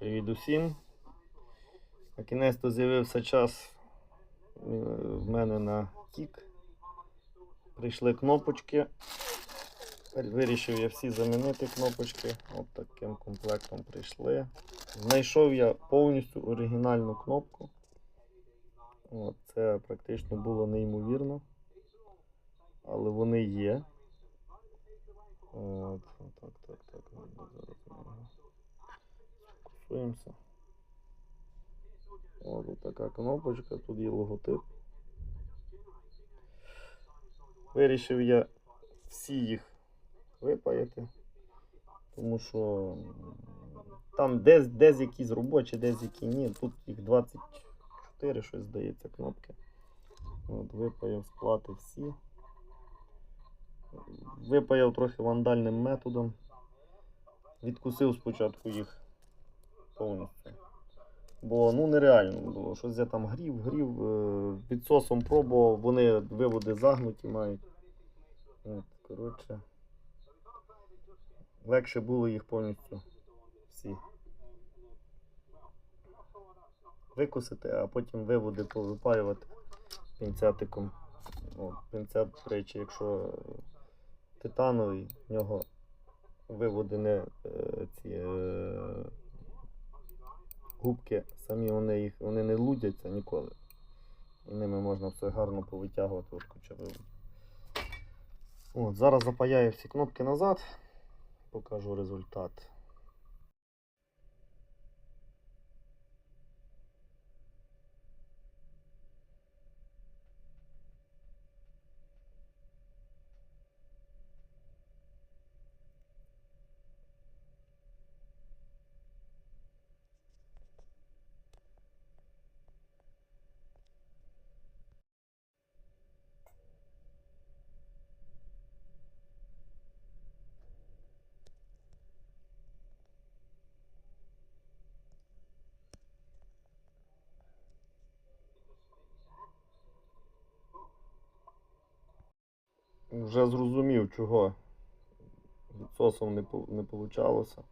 Привіт усім. На кінець то з'явився час е, в мене на тік. Прийшли кнопочки. Вирішив я всі замінити кнопочки. От таким комплектом прийшли. Знайшов я повністю оригінальну кнопку. От, це практично було неймовірно. Але вони є. От, так, так, так. Зараз Фокусуємося. О, така кнопочка, тут є логотип. Вирішив я всі їх випаяти, тому що там десь, десь якісь робочі, десь які ні. Тут їх 24, щось здається, кнопки. От, випаяв сплати всі. Випаяв трохи вандальним методом. Відкусив спочатку їх повністю. Бо ну нереально було. Щось я там грів, грів, е, підсосом пробував, вони виводи загнуті мають. От, коротше. Легше було їх повністю всі викусити, а потім виводи повипаювати пінцетиком. От, пінцет, до речі, якщо титановий, в нього виводи не е, ці. Губки самі вони їх вони не лудяться ніколи. І ними можна все гарно повитягувати от виводів. От, зараз запаяю всі кнопки назад, покажу результат. Вже зрозумів, чого відсосом не, получалося.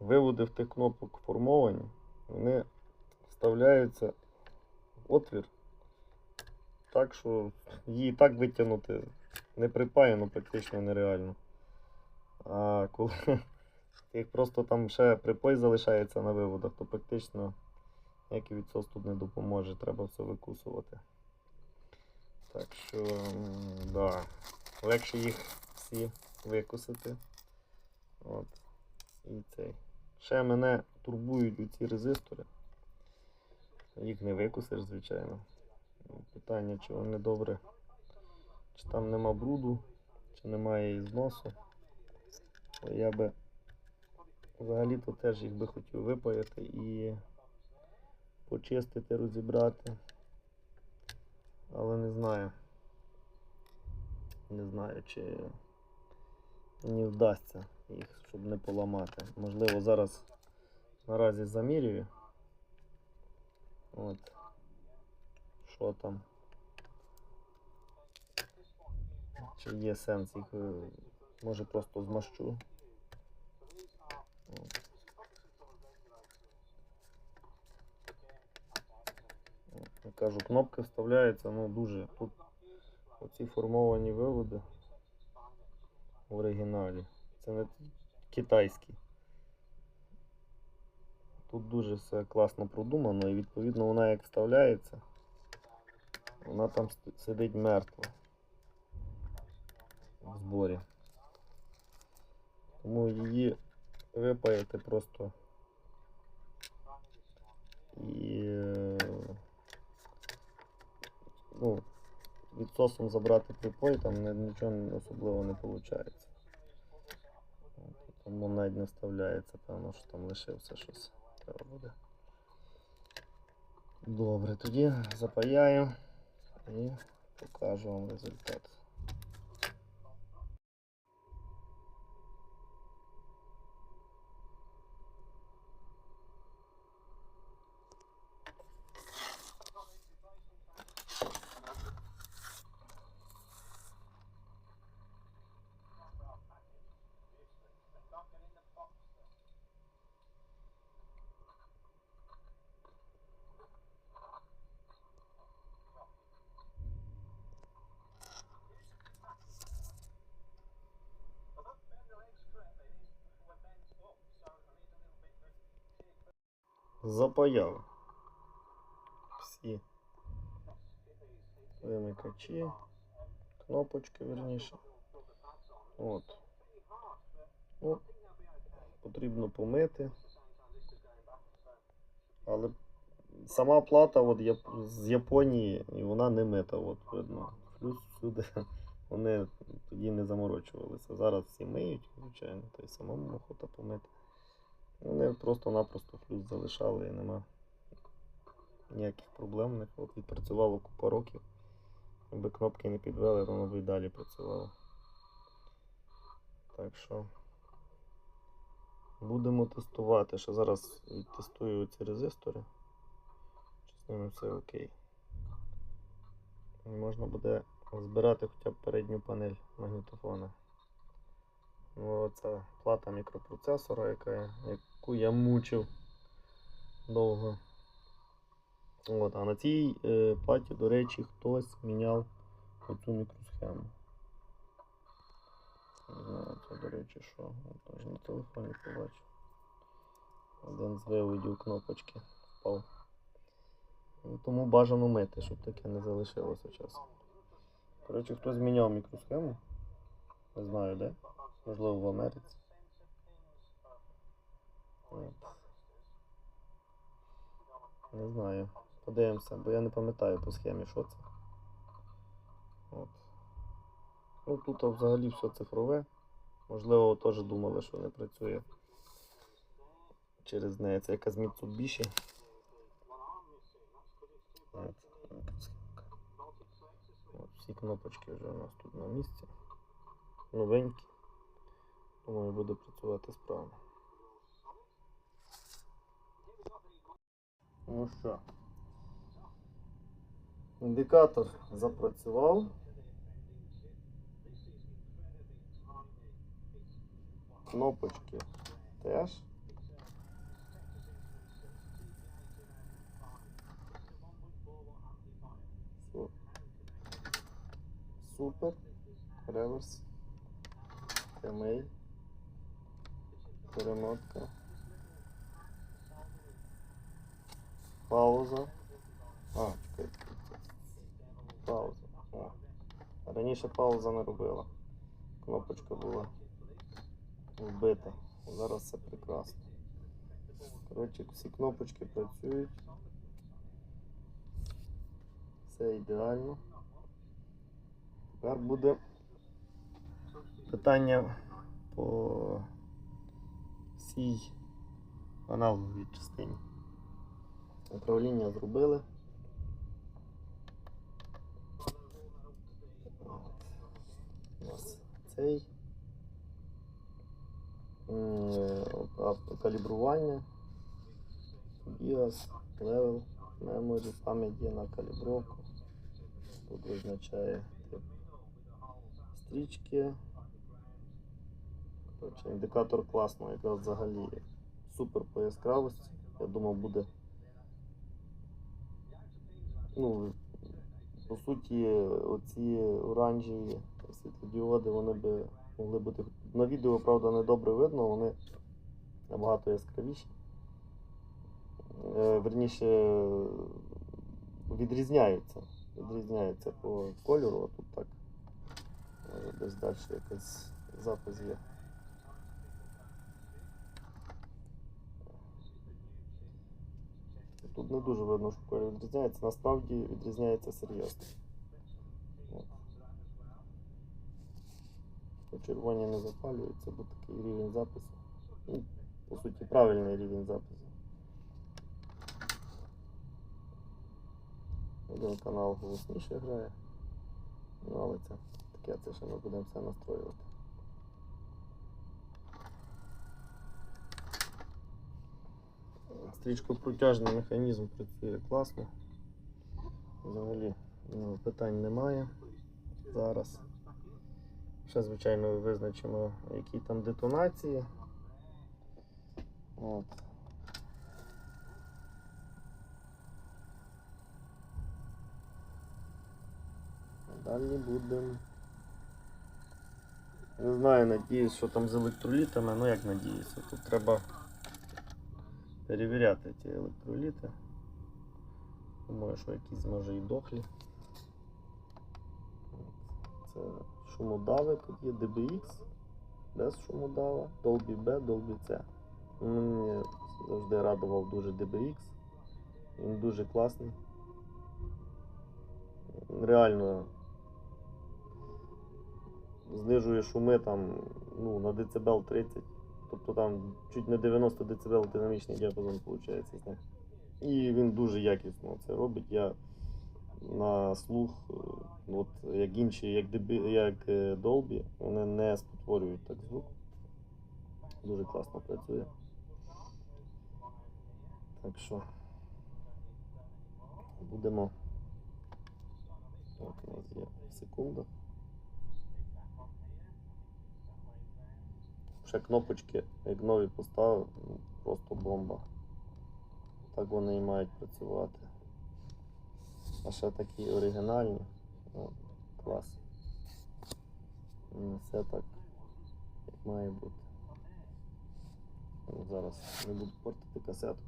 Виводи в тих кнопок формовані, вони вставляються в отвір. Так що її так витягнути не припаяно практично нереально. А коли їх просто там ще припой залишається на виводах, то практично ніякий відсос тут не допоможе, треба все викусувати. Так що, да. Легше їх всі викусити. От. І цей. Ще мене турбують ці резистори. Їх не викусиш, звичайно. Питання, чи вони добре, чи там нема бруду, чи немає зносу. Бо Я би взагалі-то теж їх би хотів випаяти і почистити, розібрати. Але не знаю. Не знаю, чи мені вдасться їх, щоб не поламати. Можливо, зараз наразі замірюю. От. Що там? Чи є сенс їх, е, може просто змащу. От. Я кажу, кнопка вставляється, ну дуже. Тут оці формовані виводи в оригіналі. Це не китайські. Тут дуже все класно продумано і відповідно вона як вставляється, вона там сидить мертва в зборі. Тому її випаяти просто і е, ну, відсосом забрати припой, там нічого особливо не виходить. Тому навіть не вставляється, певно, що там лишився щось. Треба буде. Добре, тоді запаяю і покажу вам результат. Запаяв всі вимикачі, кнопочки верніше. От. Ну, потрібно помити. Але сама плата от, з Японії, і вона не мита, от видно. Плюс всюди вони тоді не заморочувалися. Зараз всі миють, звичайно, та й самому охота помити. Вони просто-напросто флюс залишали і нема ніяких проблем. От відпрацювало купа років. Якби кнопки не підвели, воно б і далі працювало. Так що будемо тестувати. Ще зараз відтестую ці резистори. Чи з ними все окей. І можна буде збирати хоча б передню панель магнітофона. Ну, оце плата мікропроцесора, яка, яку я мучив довго. От, а на цій е, платі, до речі, хтось міняв оцю мікросхему. Не знаю, це, до речі, що. Аж на телефоні побачив. Один з виводів кнопочки впав. Ну, тому бажано мити, щоб таке не залишилося часом. Коротше, хтось міняв мікросхему. Не знаю де. Можливо в Америці. Не знаю. Подивимося, бо я не пам'ятаю по схемі, що це. От. Ну тут взагалі все цифрове. Можливо, теж думали, що не працює через неї. Це якась Mitsubishi. От, всі кнопочки вже у нас тут на місці. Новенькі. Думаю, буде працювати справно. Ну що, індикатор запрацював. Кнопочки теж. Супер. Реверс. Прямий. Перемотка. Пауза. А. Пауза. О. Раніше пауза не робила. Кнопочка була вбита. Зараз все прекрасно. Коротше, всі кнопочки працюють. Все ідеально. Тепер буде питання по всій аналоговій частині. Управління зробили. У нас цей е, калібрування, BIOS, level, memory, пам'ять є на калібровку. Тут визначає тип стрічки. Коротше, індикатор класно, якраз взагалі супер по яскравості. Я думав буде. Ну, по суті, оці оранжеві світлодіоди, вони би могли бути. На відео, правда, не добре видно, вони набагато яскравіші. Е, Верніше відрізняються. Відрізняються по кольору, а тут так. Десь далі якийсь запис є. Тут не дуже видно, що колір відрізняється. Насправді відрізняється серйозно. По червоні не запалюється, бо такий рівень запису. Ну, по суті, правильний рівень запису. Один канал голосніше грає. Ну, але це таке, це ще ми будемо все настроювати. Стрічкопротяжний механізм працює класно. Взагалі ну, питань немає зараз. Ще, звичайно, визначимо, які там детонації. От. Далі будемо. Не знаю, надіюсь, що там з електролітами, ну як надіюся, тут треба перевіряти ті електроліти. Думаю, що якісь може і дохлі. Це шумодави, тут є DBX без шумодава, Dolby B, Dolby C. Мені завжди радував дуже DBX. Він дуже класний. Реально знижує шуми там ну, на децибел 30. Тобто там чуть не 90 децибел динамічний діапазон виходить з ним. І він дуже якісно це робить. Я на слух, е, от як інші, як, DB, як е, Dolby, вони не спотворюють так звук. Дуже класно працює. Так що будемо. От у нас є секунда. Ще кнопочки, як нові поставив, ну, просто бомба. Так вони і мають працювати. А ще такі оригінальні. Ну, клас. Ну, Все так, як має бути. Зараз не буду портити касету.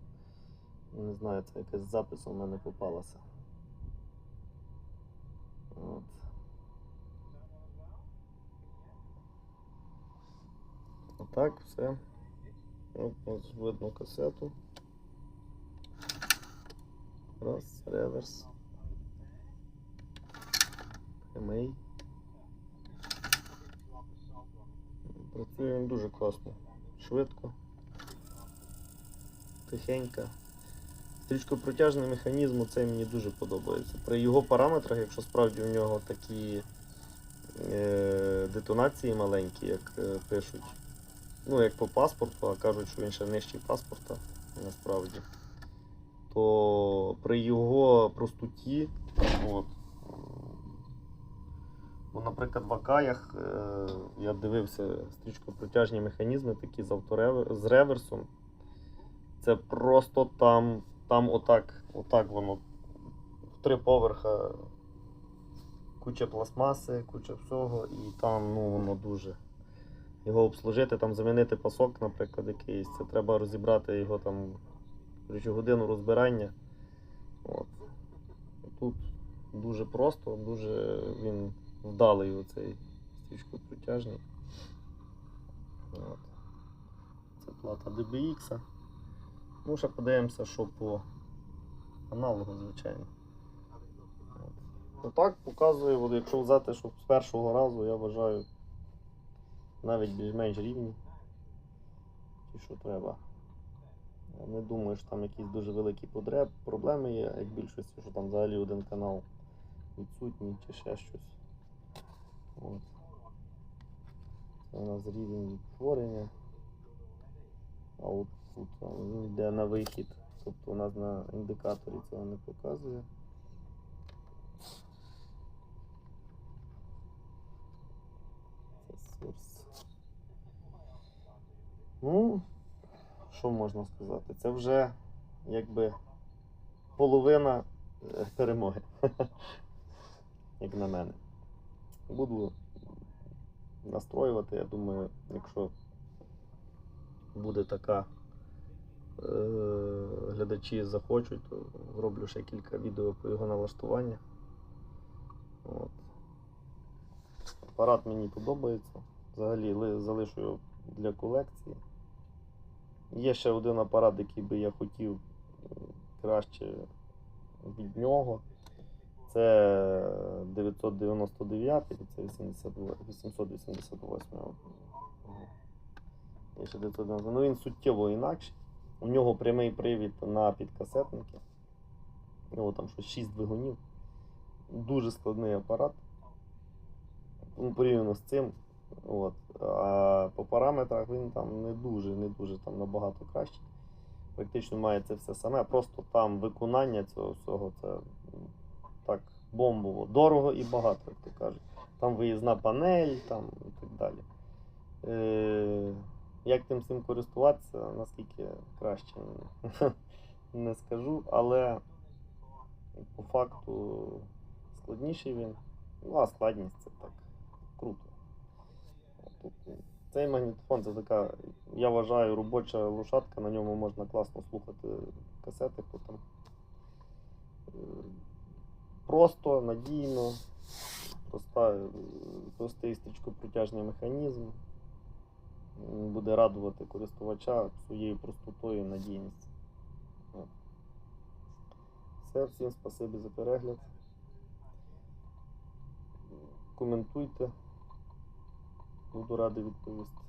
Не знаю, це якась запис у мене попалася. От. Отак, все. От, видно касету. Раз, реверс. Прямий. Працює він дуже класно. Швидко. Тихенько. Стрічкопротяжний механізм цей мені дуже подобається. При його параметрах, якщо справді у нього такі е, детонації маленькі, як е, пишуть, ну як по паспорту, а кажуть, що він ще нижчий паспорта насправді, то при його простоті, от, Ну, наприклад, в Акаях е, я дивився стрічкопротяжні механізми, такі з, авторевер... з реверсом. Це просто там, там отак, отак воно три поверха. Куча пластмаси, куча всього, і там ну, воно дуже. Його обслужити, там замінити пасок, наприклад, якийсь. Це треба розібрати його там годину розбирання. От. Тут дуже просто, дуже він вдалий оцей стрічкопротяжний. От. Це плата DBX. Ну, ще подивимося, що по аналогу, звичайно. От. Отак показує, якщо взяти, що з першого разу, я вважаю навіть більш-менш рівні. Ті, що треба. Я не думаю, що там якісь дуже великі подреб, проблеми є, як більшості, що там взагалі один канал відсутній чи ще щось. От. Це у нас рівень відтворення. А от тут він йде на вихід. Тобто у нас на індикаторі цього не показує. Це source. Ну, що можна сказати? Це вже якби половина е, перемоги. Як на мене. Буду настроювати, я думаю, якщо буде така, е, глядачі захочуть, то зроблю ще кілька відео по його налаштуванню. От. Апарат мені подобається. Взагалі залишу для колекції. Є ще один апарат, який би я хотів краще від нього. Це 999, це 888. Є ще 990. Ну він суттєво інакший. У нього прямий привід на підкасетники. У нього там щось 6 двигунів. Дуже складний апарат. Порівняно з цим. От. А по параметрах він там не дуже, не дуже там набагато кращий. Практично має це все саме. Просто там виконання цього всього це так бомбово. Дорого і багато, як то кажуть. Там виїзна панель там, і так далі. Е, як тим цим користуватися, наскільки краще, не скажу, але по факту складніший він. Ну, а складність це так круто. Цей магнітофон це така я вважаю, робоча лошадка, на ньому можна класно слухати касети. бо там е, просто, надійно, проста, простий стрічкопротяжний механізм. Буде радувати користувача своєю простотою і надійністю. Все, всім спасибі за перегляд. Коментуйте. Буду радий відповісти.